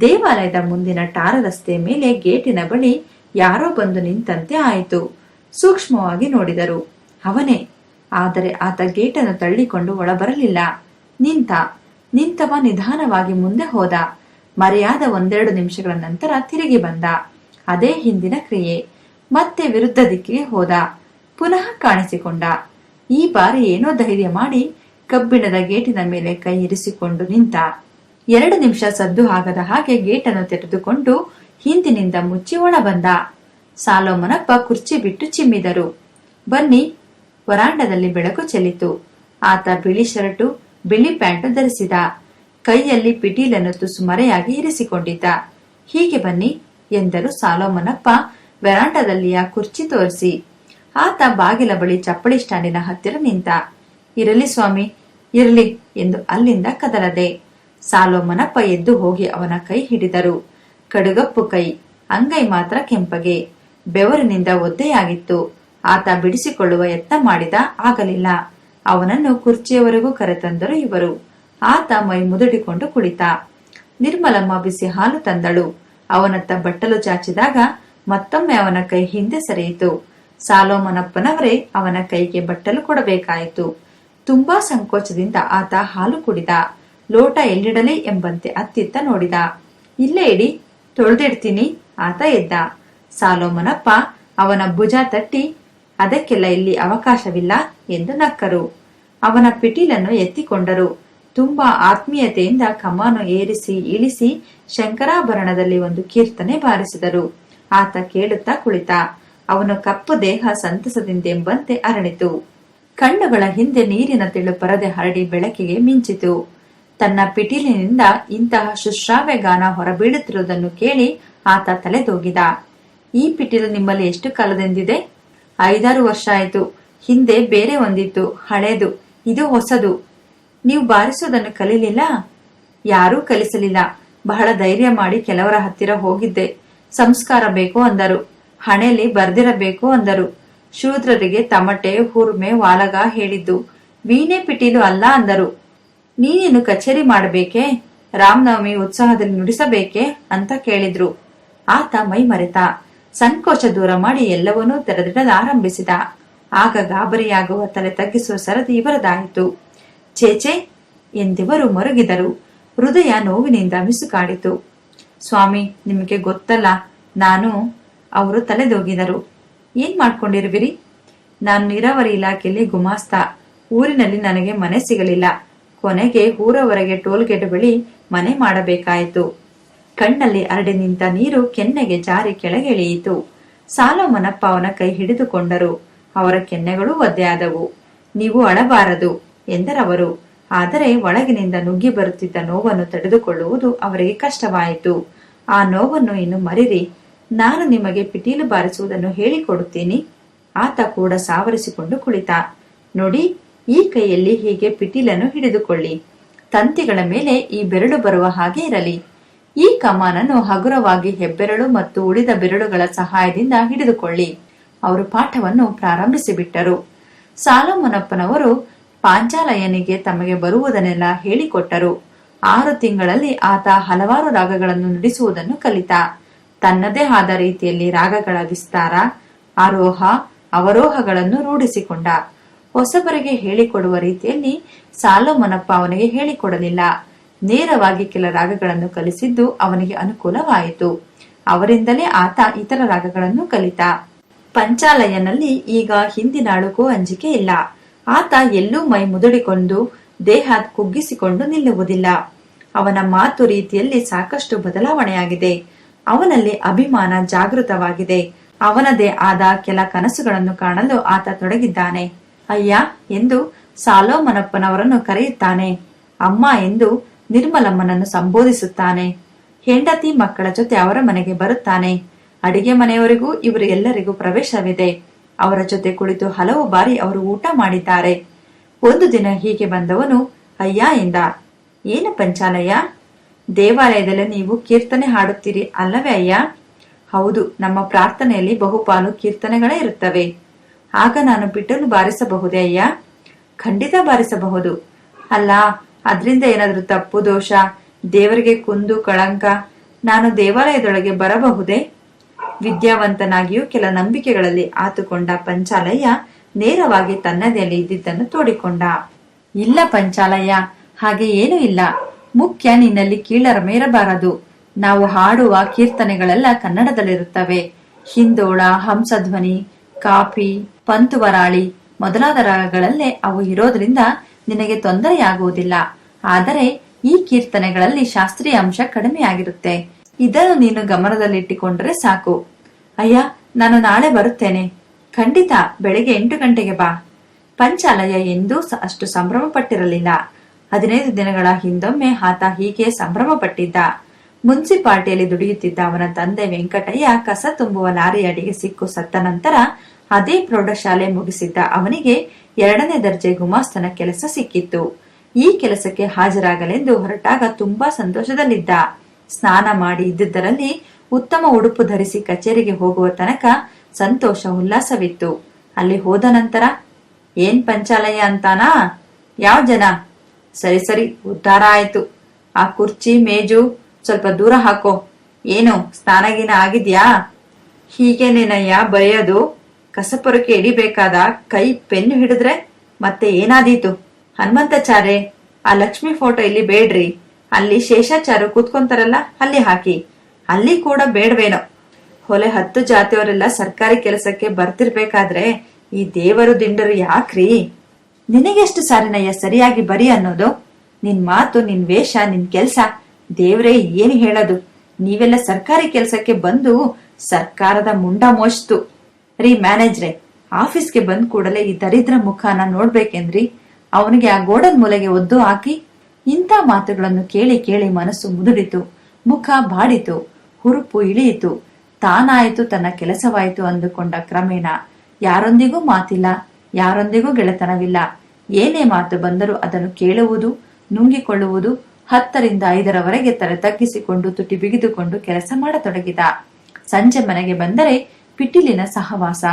ದೇವಾಲಯದ ಮುಂದಿನ ಟಾರ ರಸ್ತೆ ಮೇಲೆ ಗೇಟಿನ ಬಳಿ ಯಾರೋ ಬಂದು ನಿಂತಂತೆ ಆಯಿತು. ಸೂಕ್ಷ್ಮವಾಗಿ ನೋಡಿದರು. ಅವನೇ, ಆದರೆ ಆತ ಗೇಟನ್ನು ತಳ್ಳಿಕೊಂಡು ಒಳಬರಲಿಲ್ಲ. ನಿಂತ, ನಿಂತವ ನಿಧಾನವಾಗಿ ಮುಂದೆ ಹೋದ. ಮರೆಯಾದ ಒಂದೆರಡು ನಿಮಿಷಗಳ ನಂತರ ತಿರುಗಿ ಬಂದ. ಅದೇ ಹಿಂದಿನ ಕ್ರಿಯೆ. ಮತ್ತೆ ವಿರುದ್ಧ ದಿಕ್ಕಿಗೆ ಹೋದ. ಪುನಃ ಕಾಣಿಸಿಕೊಂಡ. ಈ ಬಾರಿ ಏನೋ ಧೈರ್ಯ ಮಾಡಿ ಕಬ್ಬಿಣದ ಗೇಟಿನ ಮೇಲೆ ಕೈ ಇರಿಸಿಕೊಂಡು ನಿಂತ. ಎರಡು ನಿಮಿಷ ಸದ್ದು ಆಗದ ಹಾಗೆ ಗೇಟನ್ನು ತೆರೆದುಕೊಂಡು ಹಿಂದಿನಿಂದ ಮುಚ್ಚಿ ಒಳ ಬಂದ. ಸಾಲೋಮನಪ್ಪ ಕುರ್ಚಿ ಬಿಟ್ಟು ಚಿಮ್ಮಿದರು. ಬನ್ನಿ, ವರಾಂಡದಲ್ಲಿ ಬೆಳಕು ಚೆಲ್ಲಿತು. ಆತ ಬಿಳಿ ಶರ್ಟು, ಬಿಳಿ ಪ್ಯಾಂಟ್ ಧರಿಸಿದ. ಕೈಯಲ್ಲಿ ಪಿಟೀಲನ್ನು ತುಸು ಮರೆಯಾಗಿ ಇರಿಸಿಕೊಂಡಿದ್ದ. ಹೀಗೆ ಬನ್ನಿ, ಎಂದರು ಸಾಲೋಮನಪ್ಪ ವೆರಾಂಡದಲ್ಲಿಯ ಕುರ್ಚಿ ತೋರಿಸಿ. ಆತ ಬಾಗಿಲ ಬಳಿ ಚಪ್ಪಳಿ ಸ್ಟ್ಯಾಂಡಿನ ಹತ್ತಿರ ನಿಂತ. ಇರಲಿ ಸ್ವಾಮಿ, ಇರಲಿ ಎಂದು ಅಲ್ಲಿಂದ ಕದಲದೆ. ಸಾಲೋಮನಪ್ಪ ಎದ್ದು ಹೋಗಿ ಅವನ ಕೈ ಹಿಡಿದರು. ಕಡುಗಪ್ಪು ಕೈ, ಅಂಗೈ ಮಾತ್ರ ಕೆಂಪಗೆ. ಬೆವರಿನಿಂದ ಒದ್ದೆಯಾಗಿತ್ತು. ಆತ ಬಿಡಿಸಿಕೊಳ್ಳುವ ಯತ್ನ ಮಾಡಿದ ಆಗಲಿಲ್ಲ. ಅವನನ್ನು ಕುರ್ಚಿಯವರೆಗೂ ಕರೆತಂದರು ಇವರು. ಆತ ಮೈ ಮುದುಡಿಕೊಂಡು ಕುಳಿತ. ನಿರ್ಮಲಮ್ಮ ಬಿಸಿ ಹಾಲು ತಂದಳು. ಅವನತ್ತ ಬಟ್ಟಲು ಚಾಚಿದಾಗ ಮತ್ತೊಮ್ಮೆ ಅವನ ಕೈ ಹಿಂದೆ ಸರಿಯಿತು. ಸಾಲೋಮನಪ್ಪನವರೇ, ಅವನ ಕೈಗೆ ಬಟ್ಟಲು ಕೊಡಬೇಕಾಯಿತು. ತುಂಬಾ ಸಂಕೋಚದಿಂದ ಆತ ಹಾಲು ಕುಡಿದ. ಲೋಟ ಎಲ್ಲಿಡಲಿ ಎಂಬಂತೆ ಅತ್ತಿತ್ತ ನೋಡಿದ. ಇಲ್ಲೇ ಇಡಿ, ತೊಳೆದಿಡ್ತೀನಿ, ಆತ ಎದ್ದ. ಸಾಲೋಮನಪ್ಪ ಅವನ ಭುಜ ತಟ್ಟಿ, ಅದಕ್ಕೆಲ್ಲ ಇಲ್ಲಿ ಅವಕಾಶವಿಲ್ಲ ಎಂದು ನಕ್ಕರು. ಅವನ ಪಿಟೀಲನ್ನು ಎತ್ತಿಕೊಂಡರು. ತುಂಬಾ ಆತ್ಮೀಯತೆಯಿಂದ ಕಮಾನು ಏರಿಸಿ, ಇಳಿಸಿ ಶಂಕರಾಭರಣದಲ್ಲಿ ಒಂದು ಕೀರ್ತನೆ ಬಾರಿಸಿದರು. ಆತ ಕೇಳುತ್ತಾ ಕುಳಿತ. ಅವನು ಕಪ್ಪು ದೇಹ ಸಂತಸದಿಂದೆಂಬಂತೆ ಅರಳಿತು. ಕಣ್ಣುಗಳ ಹಿಂದೆ ನೀರಿನ ತಿಳು ಪರದೆ ಹರಡಿ ಬೆಳಕಿಗೆ ಮಿಂಚಿತು. ತನ್ನ ಪಿಟೀಲಿನಿಂದ ಇಂತಹ ಶುಶ್ರಾವ್ಯ ಗಾನ ಹೊರಬೀಳುತ್ತಿರುವುದನ್ನು ಕೇಳಿ ಆತ ತಲೆದೋಗಿದ. ಈ ಪಿಟೀಲು ನಿಮ್ಮಲ್ಲಿ ಎಷ್ಟು ಕಾಲದಿಂದಿದೆ? ಐದಾರು ವರ್ಷ ಆಯಿತು. ಹಿಂದೆ ಬೇರೆ ಒಂದಿತ್ತು. ಹಳೆದು. ಇದು ಹೊಸದು. ನೀವು ಬಾರಿಸೋದನ್ನು ಕಲೀಲಿಲ್ಲ? ಯಾರೂ ಕಲಿಸಲಿಲ್ಲ. ಬಹಳ ಧೈರ್ಯ ಮಾಡಿ ಕೆಲವರ ಹತ್ತಿರ ಹೋಗಿದ್ದೆ. ಸಂಸ್ಕಾರ ಬೇಕು ಅಂದರು. ಹಣೆಯಲ್ಲಿ ಬರ್ದಿರಬೇಕು ಅಂದರು. ಶೂದ್ರರಿಗೆ ತಮಟೆ, ಹುರ್ಮೆ, ವಾಲಗ ಹೇಳಿದ್ದು. ವೀಣೆ ಪಿಟೀಲು ಅಲ್ಲ ಅಂದರು. ನೀನೇನು ಕಚೇರಿ ಮಾಡಬೇಕೆ? ರಾಮನವಮಿ ಉತ್ಸಾಹದಲ್ಲಿ ನುಡಿಸಬೇಕೆ? ಅಂತ ಕೇಳಿದ್ರು. ಆತ ಮೈ ಮರೆತ ಸಂಕೋಚ ದೂರ ಮಾಡಿ ಎಲ್ಲವನ್ನೂ ತೆರೆದಿಡಲಾರಂಭಿಸಿದ ಆಗ ಗಾಬರಿಯಾಗುವ ತಲೆ ತಗ್ಗಿಸುವ ಸರದಿ ಇವರದಾಯಿತು ಚೇಚೆ ಎಂದಿವರು ಮರುಗಿದರು. ಹೃದಯ ನೋವಿನಿಂದ ಮಿಸುಕಾಡಿತು. ಸ್ವಾಮಿ, ನಿಮಗೆ ಗೊತ್ತಲ್ಲ, ನಾನು ಅವರು ತಲೆದೋಗಿದರು. ಏನ್ ಮಾಡ್ಕೊಂಡಿರುವಿರಿ? ನಾನು ನೀರಾವರಿ ಇಲಾಖೆಯಲ್ಲಿ ಗುಮಾಸ್ತ. ಊರಿನಲ್ಲಿ ನನಗೆ ಮನೆ ಸಿಗಲಿಲ್ಲ. ಕೊನೆಗೆ ಊರವರೆಗೆ ಟೋಲ್ಗೇಟ್ ಬಳಿ ಮನೆ ಮಾಡಬೇಕಾಯಿತು. ಕಣ್ಣಲ್ಲಿ ಅರಡಿ ನಿಂತ ನೀರು ಕೆನ್ನೆಗೆ ಜಾರಿ ಕೆಳಗೆ ಇಳಿಯಿತು. ಸಾಲೋಮನಪ್ಪ ಅವನ ಕೈ ಹಿಡಿದುಕೊಂಡರು. ಅವರ ಕೆನ್ನೆಗಳು ಒದ್ದೆಯಾದವು ನೀವು ಅಳಬಾರದು, ಎಂದರವರು. ಆದರೆ ಒಳಗಿನಿಂದ ನುಗ್ಗಿ ಬರುತ್ತಿದ್ದ ನೋವನ್ನು ತಡೆದುಕೊಳ್ಳುವುದು ಅವರಿಗೆ ಕಷ್ಟವಾಯಿತು. ಆ ನೋವನ್ನು ಇನ್ನು ಮರಿರಿ. ನಾನು ನಿಮಗೆ ಪಿಟೀಲು ಬಾರಿಸುವುದನ್ನು ಹೇಳಿಕೊಡುತ್ತೀನಿ. ಆತ ಕೂಡ ಸಾವರಿಸಿಕೊಂಡು ಕುಳಿತ. ನೋಡಿ ಈ ಕೈಯಲ್ಲಿ ಹೀಗೆ ಪಿಟೀಲನ್ನು ಹಿಡಿದುಕೊಳ್ಳಿ. ತಂತಿಗಳ ಮೇಲೆ ಈ ಬೆರಳು ಬರುವ ಹಾಗೆ ಇರಲಿ. ಈ ಕಮಾನನ್ನು ಹಗುರವಾಗಿ ಹೆಬ್ಬೆರಳು ಮತ್ತು ಉಳಿದ ಬೆರಳುಗಳ ಸಹಾಯದಿಂದ ಹಿಡಿದುಕೊಳ್ಳಿ. ಅವರು ಪಾಠವನ್ನು ಪ್ರಾರಂಭಿಸಿಬಿಟ್ಟರು. ಸಾಲಮನಪ್ಪನವರು ಪಾಂಚಾಲಯನಿಗೆ ತಮಗೆ ಬರುವುದನ್ನೆಲ್ಲ ಹೇಳಿಕೊಟ್ಟರು. ಆರು ತಿಂಗಳಲ್ಲಿ ಆತ ಹಲವಾರು ರಾಗಗಳನ್ನು ನುಡಿಸುವುದನ್ನು ಕಲಿತ. ತನ್ನದೇ ಆದ ರೀತಿಯಲ್ಲಿ ರಾಗಗಳ ವಿಸ್ತಾರ, ಆರೋಹ, ಅವರೋಹಗಳನ್ನು ರೂಢಿಸಿಕೊಂಡ. ಹೊಸಬರಿಗೆ ಹೇಳಿಕೊಡುವ ರೀತಿಯಲ್ಲಿ ಸಾಲೋಮನಪ್ಪ ಅವನಿಗೆ ಹೇಳಿಕೊಡಲಿಲ್ಲ. ನೇರವಾಗಿ ಕೆಲ ರಾಗಗಳನ್ನು ಕಲಿಸಿದ್ದು ಅವನಿಗೆ ಅನುಕೂಲವಾಯಿತು. ಅವರಿಂದಲೇ ಆತ ಇತರ ರಾಗಗಳನ್ನು ಕಲಿತ. ಪಂಚಾಲಯನಲ್ಲಿ ಈಗ ಹಿಂದಿನಾಳುಗೂ ಅಂಜಿಕೆ ಇಲ್ಲ. ಆತ ಎಲ್ಲೂ ಮೈ ಮುದುಡಿಕೊಂಡು, ದೇಹ ಕುಗ್ಗಿಸಿಕೊಂಡು ನಿಲ್ಲುವುದಿಲ್ಲ. ಅವನ ಮಾತು ರೀತಿಯಲ್ಲಿ ಸಾಕಷ್ಟು ಬದಲಾವಣೆಯಾಗಿದೆ. ಅವನಲ್ಲಿ ಅಭಿಮಾನ ಜಾಗೃತವಾಗಿದೆ. ಅವನದೇ ಆದ ಕೆಲ ಕನಸುಗಳನ್ನು ಕಾಣಲು ಆತ ತೊಡಗಿದ್ದಾನೆ. ಅಯ್ಯ ಎಂದು ಸಾಲೋಮನಪ್ಪನವರನ್ನು ಕರೆಯುತ್ತಾನೆ. ಅಮ್ಮ ಎಂದು ನಿರ್ಮಲಮ್ಮನನ್ನು ಸಂಬೋಧಿಸುತ್ತಾನೆ. ಹೆಂಡತಿ ಮಕ್ಕಳ ಜೊತೆ ಅವರ ಮನೆಗೆ ಬರುತ್ತಾನೆ. ಅಡಿಗೆ ಮನೆಯವರಿಗೂ ಇವರು ಎಲ್ಲರಿಗೂ ಪ್ರವೇಶವಿದೆ. ಅವರ ಜೊತೆ ಕುಳಿತು ಹಲವು ಬಾರಿ ಅವರು ಊಟ ಮಾಡಿದ್ದಾರೆ. ಒಂದು ದಿನ ಹೀಗೆ ಬಂದವನು, ಅಯ್ಯ ಎಂದ. ಏನು ಪಂಚಾಲಯ್ಯ? ದೇವಾಲಯದಲ್ಲಿ ನೀವು ಕೀರ್ತನೆ ಹಾಡುತ್ತೀರಿ ಅಲ್ಲವೇ ಅಯ್ಯ? ಹೌದು, ನಮ್ಮ ಪ್ರಾರ್ಥನೆಯಲ್ಲಿ ಬಹುಪಾಲು ಕೀರ್ತನೆಗಳೇ ಇರುತ್ತವೆ. ಆಗ ನಾನು ಬಿಟ್ಟಲು ಬಾರಿಸಬಹುದೇ ಅಯ್ಯ? ಖಂಡಿತ ಬಾರಿಸಬಹುದು. ಅಲ್ಲ, ಅದರಿಂದ ಏನಾದರೂ ತಪ್ಪು, ದೋಷ, ದೇವರಿಗೆ ಕುಂದು, ಕಳಂಕ, ನಾನು ದೇವಾಲಯದೊಳಗೆ ಬರಬಹುದೇ? ವಿದ್ಯಾವಂತನಾಗಿಯೂ ಕೆಲ ನಂಬಿಕೆಗಳಲ್ಲಿ ಆತುಕೊಂಡ ಪಂಚಾಲಯ್ಯ ನೇರವಾಗಿ ತನ್ನದೆಯಲ್ಲಿ ಇದ್ದಿದ್ದನ್ನು ತೋಡಿಕೊಂಡ. ಇಲ್ಲ ಪಂಚಾಲಯ್ಯ ಹಾಗೆ ಏನೂ ಇಲ್ಲ. ಮುಖ್ಯ, ನಿನ್ನಲ್ಲಿ ಕೀಳರ ಮೇರಬಾರದು. ನಾವು ಹಾಡುವ ಕೀರ್ತನೆಗಳೆಲ್ಲ ಕನ್ನಡದಲ್ಲಿರುತ್ತವೆ. ಹಿಂದೋಳ, ಹಂಸಧ್ವನಿ ಕಾಪಿ ಪಂತುವರಾಳಿ ಮೊದಲಾದ ರಾಗಗಳಲ್ಲೇ ಅವು ಇರೋದ್ರಿಂದ ನಿನಗೆ ತೊಂದರೆಯಾಗುವುದಿಲ್ಲ. ಆದರೆ ಈ ಕೀರ್ತನೆಗಳಲ್ಲಿ ಶಾಸ್ತ್ರೀಯ ಅಂಶ ಕಡಿಮೆಯಾಗಿರುತ್ತೆ. ಇದನ್ನು ನೀನು ಗಮನದಲ್ಲಿಟ್ಟುಕೊಂಡ್ರೆ ಸಾಕು. ಅಯ್ಯ, ನಾನು ನಾಳೆ ಬರುತ್ತೇನೆ. ಖಂಡಿತ ಬೆಳಿಗ್ಗೆ ಎಂಟು ಗಂಟೆಗೆ ಬಾ. ಪಂಚಾಲಯ ಎಂದೂ ಅಷ್ಟು ಸಂಭ್ರಮ ಪಟ್ಟಿರಲಿಲ್ಲ ಹದಿನೈದು ದಿನಗಳ ಹಿಂದೊಮ್ಮೆ ಆತ ಹೀಗೆ ಸಂಭ್ರಮ ಪಟ್ಟಿದ್ದ ಮುನ್ಸಿಪಾಲ್ಟಿಯಲ್ಲಿ ದುಡಿಯುತ್ತಿದ್ದ ಅವನ ತಂದೆ ವೆಂಕಟಯ್ಯ ಕಸ ತುಂಬುವ ಲಾರಿಯಡಿಗೆ ಸಿಕ್ಕು ಸತ್ತ ನಂತರ ಅದೇ ಪ್ರೌಢಶಾಲೆ ಮುಗಿಸಿದ್ದ ಅವನಿಗೆ ಎರಡನೇ ದರ್ಜೆ ಗುಮಾಸ್ತನ ಕೆಲಸ ಸಿಕ್ಕಿತ್ತು. ಈ ಕೆಲಸಕ್ಕೆ ಹಾಜರಾಗಲೆಂದು ಹೊರಟಾಗ ತುಂಬಾ ಸಂತೋಷದಲ್ಲಿದ್ದ. ಸ್ನಾನ ಮಾಡಿ ಇದ್ದುದರಲ್ಲಿ ಉತ್ತಮ ಉಡುಪು ಧರಿಸಿ ಕಚೇರಿಗೆ ಹೋಗುವ ತನಕ ಸಂತೋಷ ಉಲ್ಲಾಸವಿತ್ತು. ಅಲ್ಲಿ ಹೋದ ನಂತರ, ಏನ್ ಪಂಚಾಲಯ ಅಂತಾನಾ? ಯಾವ ಜನ? ಸರಿ ಸರಿ, ಉದ್ಧಾರ ಆಯ್ತು. ಆ ಕುರ್ಚಿ, ಮೇಜು, ಸ್ವಲ್ಪ ದೂರ ಹಾಕೋ. ಏನು, ಸ್ನಾನಗಿನ ಆಗಿದ್ಯಾ? ಹೀಗೇನೇನಯ್ಯ ಬರೆಯೋದು. ಕಸಪೊರಕೆ ಇಡಿಬೇಕಾದ ಕೈ ಪೆನ್ನು ಹಿಡಿದ್ರೆ ಮತ್ತೆ ಏನಾದೀತು? ಹನುಮಂತಾಚಾರ್ಯ, ಆ ಲಕ್ಷ್ಮಿ ಫೋಟೋ ಇಲ್ಲಿ ಬೇಡ್ರಿ. ಅಲ್ಲಿ ಶೇಷಾಚಾರು ಕೂತ್ಕೊಂತಾರಲ್ಲ, ಅಲ್ಲಿ ಹಾಕಿ. ಅಲ್ಲಿ ಕೂಡ ಬೇಡವೇನೋ. ಹೊಲೆ ಹತ್ತು ಜಾತಿಯವರೆಲ್ಲ ಸರ್ಕಾರಿ ಕೆಲಸಕ್ಕೆ ಬರ್ತಿರ್ಬೇಕಾದ್ರೆ ಈ ದೇವರು ದಿಂಡರು ಯಾಕ್ರಿ? ನಿನಗೆಷ್ಟು ಸಾರಿನಯ್ಯ ಸರಿಯಾಗಿ ಬರಿ ಅನ್ನೋದು? ನಿನ್ ಮಾತು, ನಿನ್ ವೇಷ, ನಿನ್ ಕೆಲ್ಸ. ದೇವರೇ ಏನು ಹೇಳೋದು? ನೀವೆಲ್ಲ ಸರ್ಕಾರಿ ಕೆಲಸಕ್ಕೆ ಬಂದು ಸರ್ಕಾರದ ಮುಂಡ ಮೋಚ್ತು ರೀ, ಮ್ಯಾನೇಜ್ರೆ, ಆಫೀಸ್ಗೆ ಬಂದ್ ಕೂಡಲೇ ಈ ದರಿದ್ರ ಮುಖಾನ ನೋಡ್ಬೇಕೆಂದ್ರಿ? ಅವನಿಗೆ ಆ ಗೋಡನ್ ಮೂಲೆಗೆ ಒದ್ದು ಹಾಕಿ ಇಂಥ ಮಾತುಗಳನ್ನು ಕೇಳಿ ಕೇಳಿ ಮನಸ್ಸು ಮುದುಡಿತು, ಮುಖ ಬಾಡಿತು, ಹುರುಪು ಇಳಿಯಿತು, ತಾನಾಯಿತು ತನ್ನ ಕೆಲಸವಾಯಿತು ಅಂದುಕೊಂಡ ಕ್ರಮೇಣ, ಯಾರೊಂದಿಗೂ ಮಾತಿಲ್ಲ, ಯಾರೊಂದಿಗೂ ಗೆಳೆತನವಿಲ್ಲ, ಏನೇ ಮಾತು ಬಂದರೂ ಅದನ್ನು ಕೇಳುವುದು, ನುಂಗಿಕೊಳ್ಳುವುದು, ಹತ್ತರಿಂದ ಐದರವರೆಗೆ ತಲೆ ತಗ್ಗಿಸಿಕೊಂಡು ತುಟಿ ಬಿಗಿದುಕೊಂಡು ಕೆಲಸ ಮಾಡತೊಡಗಿದ. ಸಂಜೆ ಮನೆಗೆ ಬಂದರೆ ಪಿಟೀಲಿನ ಸಹವಾಸ.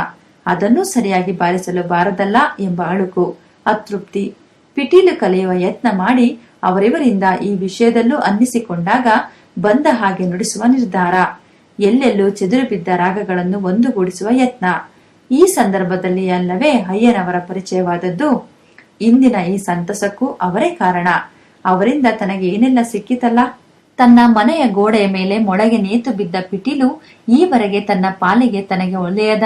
ಅದನ್ನು ಸರಿಯಾಗಿ ಬಾರಿಸಲು ಬಾರದಲ್ಲ ಎಂಬ ಅಳುಕು. ಅತೃಪ್ತಿ. ಪಿಟೀಲು ಕಲಿಯುವ ಯತ್ನ ಮಾಡಿ ಅವರಿವರಿಂದ ಈ ವಿಷಯದಲ್ಲೂ ಅನ್ನಿಸಿಕೊಂಡಾಗ ಬಂದ ಹಾಗೆ ನುಡಿಸುವ ನಿರ್ಧಾರ. ಎಲ್ಲೆಲ್ಲೂ ಚೆದುರು ಬಿದ್ದ ರಾಗಗಳನ್ನು ಒಂದುಗೂಡಿಸುವ ಯತ್ನ. ಈ ಸಂದರ್ಭದಲ್ಲಿ ಅಲ್ಲವೇ ಅಯ್ಯನವರ ಪರಿಚಯವಾದದ್ದು. ಇಂದಿನ ಈ ಸಂತಸಕ್ಕೂ ಅವರೇ ಕಾರಣ. ಅವರಿಂದ ತನಗೆ ಏನೆಲ್ಲ ಸಿಕ್ಕಿತಲ್ಲ? ತನ್ನ ಮನೆಯ ಗೋಡೆಯ ಮೇಲೆ ಮೊಳಗೆ ನೇತು ಬಿದ್ದ ಪಿಟೀಲು ಈವರೆಗೆ ತನ್ನ ಪಾಲಿಗೆ ತನಗೆ ಒಳ್ಳೆಯದ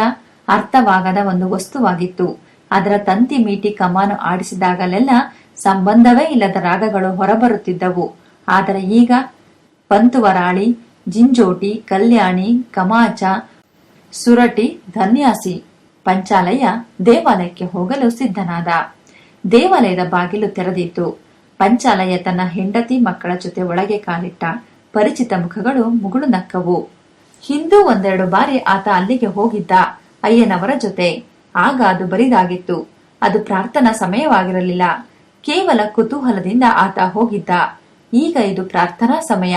ಅರ್ಥವಾಗದ ಒಂದು ವಸ್ತುವಾಗಿತ್ತು. ಅದರ ತಂತಿ ಮೀಟಿ ಕಮಾನು ಆಡಿಸಿದಾಗಲೆಲ್ಲ ಸಂಬಂಧವೇ ಇಲ್ಲದ ರಾಗಗಳು ಹೊರಬರುತ್ತಿದ್ದವು. ಆದರೆ ಈಗ ಪಂತುವರಾಳಿ, ಜಿಂಜೋಟಿ, ಕಲ್ಯಾಣಿ, ಕಮಾಚ, ಸುರಟಿ, ಧನ್ಯಾಸಿ, ಪಂಚಾಲಯ ದೇವಾಲಯಕ್ಕೆ ಹೋಗಲು ಸಿದ್ಧನಾದ. ದೇವಾಲಯದ ಬಾಗಿಲು ತೆರೆದಿತ್ತು. ಪಂಚಾಲಯ ತನ್ನ ಹೆಂಡತಿ ಮಕ್ಕಳ ಜೊತೆ ಒಳಗೆ ಕಾಲಿಟ್ಟ ಪರಿಚಿತ ಮುಖಗಳು ಮುಗುಳು ನಕ್ಕವು. ಹಿಂದೂ ಒಂದೆರಡು ಬಾರಿ ಆತ ಅಲ್ಲಿಗೆ ಹೋಗಿದ್ದ ಅಯ್ಯನವರ ಜೊತೆ. ಆಗ ಅದು ಬರಿದಾಗಿತ್ತು. ಅದು ಪ್ರಾರ್ಥನಾ ಸಮಯವಾಗಿರಲಿಲ್ಲ. ಕೇವಲ ಕುತೂಹಲದಿಂದ ಆತ ಹೋಗಿದ್ದ. ಈಗ ಇದು ಪ್ರಾರ್ಥನಾ ಸಮಯ.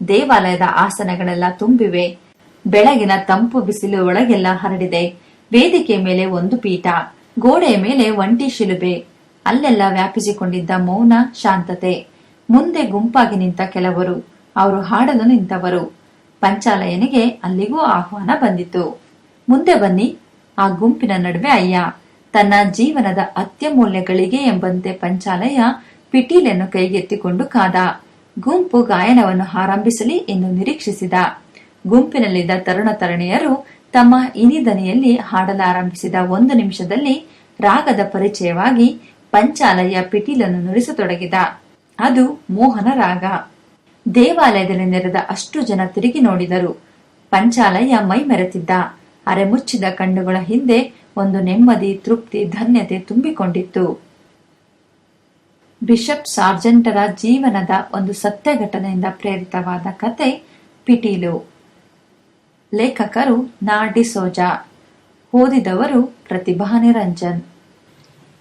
ದೇವಾಲಯದ ಆಸನಗಳೆಲ್ಲ ತುಂಬಿವೆ. ಬೆಳಗಿನ ತಂಪು ಬಿಸಿಲು ಒಳಗೆಲ್ಲ ಹರಡಿದೆ. ವೇದಿಕೆ ಮೇಲೆ ಒಂದು ಪೀಠ. ಗೋಡೆಯ ಮೇಲೆ ಒಂಟಿ ಶಿಲುಬೆ. ಅಲ್ಲೆಲ್ಲ ವ್ಯಾಪಿಸಿಕೊಂಡಿದ್ದ ಮೌನ, ಶಾಂತತೆ. ಮುಂದೆ ಗುಂಪಾಗಿ ನಿಂತ ಕೆಲವರು, ಅವರು ಹಾಡಲು ನಿಂತವರು. ಪಂಚಾಲಯನಿಗೆ ಅಲ್ಲಿಗೂ ಆಹ್ವಾನ ಬಂದಿತು. ಮುಂದೆ ಬನ್ನಿ, ಆ ಗುಂಪಿನ ನಡುವೆ ಅಯ್ಯ. ತನ್ನ ಜೀವನದ ಅತ್ಯಮೂಲ್ಯಗಳಿಗೆ ಎಂಬಂತೆ ಪಂಚಾಲಯ ಪಿಟೀಲನ್ನು ಕೈಗೆತ್ತಿಕೊಂಡು ಕಾದ. ಗುಂಪು ಗಾಯನವನ್ನು ಆರಂಭಿಸಲಿ ಎಂದು ನಿರೀಕ್ಷಿಸಿದ. ಗುಂಪಿನಲ್ಲಿದ್ದ ತರುಣ ತರುಣಿಯರು ತಮ್ಮ ಇನಿದನಿಯಲ್ಲಿ ಹಾಡಲಾರಂಭಿಸಿದ ಒಂದು ನಿಮಿಷದಲ್ಲಿ ರಾಗದ ಪರಿಚಯವಾಗಿ ಪಂಚಾಲಯ ಪಿಟೀಲನ್ನು ನುಡಿಸತೊಡಗಿದ. ಅದು ಮೋಹನ ರಾಗ. ದೇವಾಲಯದಲ್ಲಿ ನೆರೆದ ಅಷ್ಟು ಜನ ತಿರುಗಿ ನೋಡಿದರು. ಪಂಚಾಲಯ ಮೈ ಮೆರೆತಿದ್ದ. ಅರೆಮುಚ್ಚಿದ ಕಣ್ಣುಗಳ ಹಿಂದೆ ಒಂದು ನೆಮ್ಮದಿ, ತೃಪ್ತಿ, ಧನ್ಯತೆ ತುಂಬಿಕೊಂಡಿತ್ತು. ಬಿಷಪ್ ಸಾರ್ಜೆಂಟರ ಜೀವನದ ಒಂದು ಸತ್ಯ ಘಟನೆಯಿಂದ ಪ್ರೇರಿತವಾದ ಕತೆ ಪಿಟೀಲು. ಲೇಖಕರು ನಾಡಿಸೋಜ ಸೋಜಾ. ಓದಿದವರು ಪ್ರತಿಭಾ ನಿರಂಜನ್.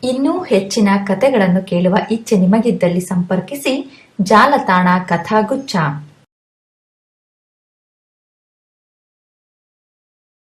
ಇನ್ನೂ ಹೆಚ್ಚಿನ ಕಥೆಗಳನ್ನು ಕೇಳುವ ಇಚ್ಛೆ ನಿಮಗಿದ್ದಲ್ಲಿ ಸಂಪರ್ಕಿಸಿ ಜಾಲತಾಣ ಕಥಾಗುಚ್ಛ.